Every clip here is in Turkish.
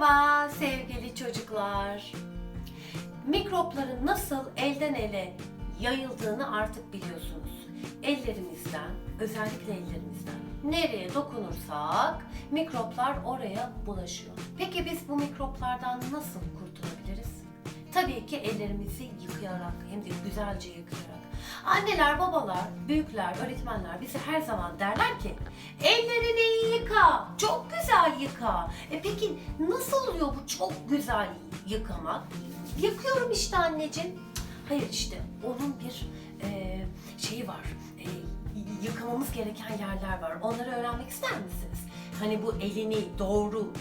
Merhaba sevgili çocuklar. Mikropların nasıl elden ele yayıldığını artık biliyorsunuz. Ellerimizden, özellikle ellerimizden nereye dokunursak mikroplar oraya bulaşıyor. Peki biz bu mikroplardan nasıl kurtulabiliriz? Tabii ki ellerimizi yıkayarak hem de güzelce yıkayarak. Anneler, babalar, büyükler, öğretmenler bize her zaman derler ki ellerini yıka, çok güzel yıka. E peki nasıl oluyor bu çok güzel yıkamak? Yıkıyorum işte anneciğim. Hayır işte onun bir e, şeyi var. E, yıkamamız gereken yerler var. Onları öğrenmek ister misiniz? Hani bu elini doğru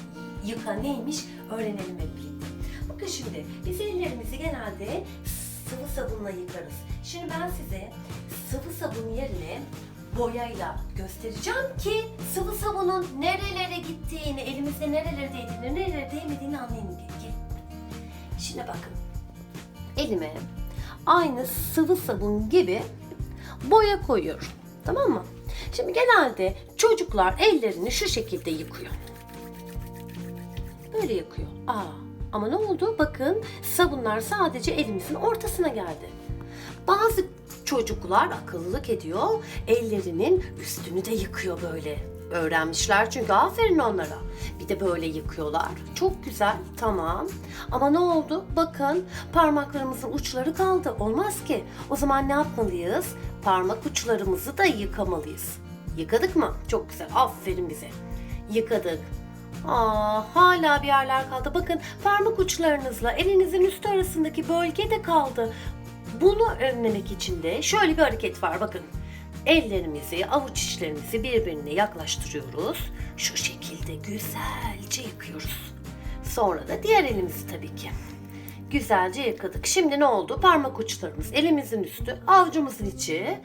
yıka neymiş öğrenelim hep birlikte. Bakın şimdi biz ellerimizi genelde sıvı sabunla yıkarız. Şimdi ben size sıvı sabun yerine boyayla göstereceğim ki sıvı sabunun nerelere gittiğini, elimizde nerelere değdiğini, nerelere değmediğini anlayın diye. Şimdi bakın. Elime aynı sıvı sabun gibi boya koyuyorum. Tamam mı? Şimdi genelde çocuklar ellerini şu şekilde yıkıyor. Böyle yıkıyor. Aa, ama ne oldu? Bakın sabunlar sadece elimizin ortasına geldi. Bazı çocuklar akıllılık ediyor, ellerinin üstünü de yıkıyor böyle. Öğrenmişler çünkü aferin onlara. Bir de böyle yıkıyorlar. Çok güzel, tamam. Ama ne oldu? Bakın parmaklarımızın uçları kaldı. Olmaz ki. O zaman ne yapmalıyız? Parmak uçlarımızı da yıkamalıyız. Yıkadık mı? Çok güzel. Aferin bize. Yıkadık. Aa, hala bir yerler kaldı. Bakın parmak uçlarınızla elinizin üstü arasındaki bölge de kaldı. Bunu önlemek için de şöyle bir hareket var. Bakın ellerimizi, avuç içlerimizi birbirine yaklaştırıyoruz. Şu şekilde güzelce yıkıyoruz. Sonra da diğer elimizi tabii ki. Güzelce yıkadık. Şimdi ne oldu? Parmak uçlarımız, elimizin üstü, avucumuzun içi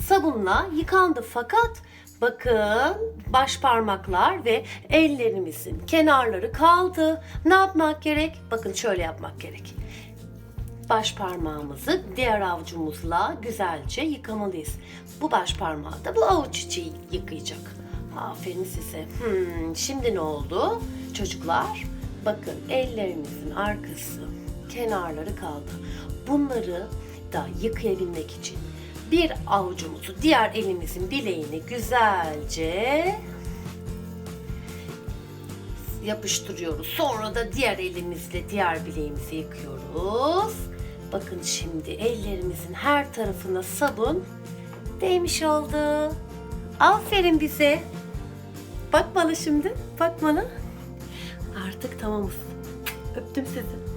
sabunla yıkandı. Fakat bakın baş parmaklar ve ellerimizin kenarları kaldı. Ne yapmak gerek? Bakın şöyle yapmak gerek. Baş parmağımızı diğer avucumuzla güzelce yıkamalıyız. Bu baş parmağı da bu avuç içi yıkayacak. Aferin size. Hmm, şimdi ne oldu? Çocuklar bakın ellerimizin arkası, kenarları kaldı. Bunları da yıkayabilmek için bir avucumuzu diğer elimizin bileğine güzelce yapıştırıyoruz. Sonra da diğer elimizle diğer bileğimizi yıkıyoruz. Bakın şimdi ellerimizin her tarafına sabun değmiş oldu. Aferin bize. Bak bana şimdi. Bak bana. Artık tamamız. Öptüm sizi.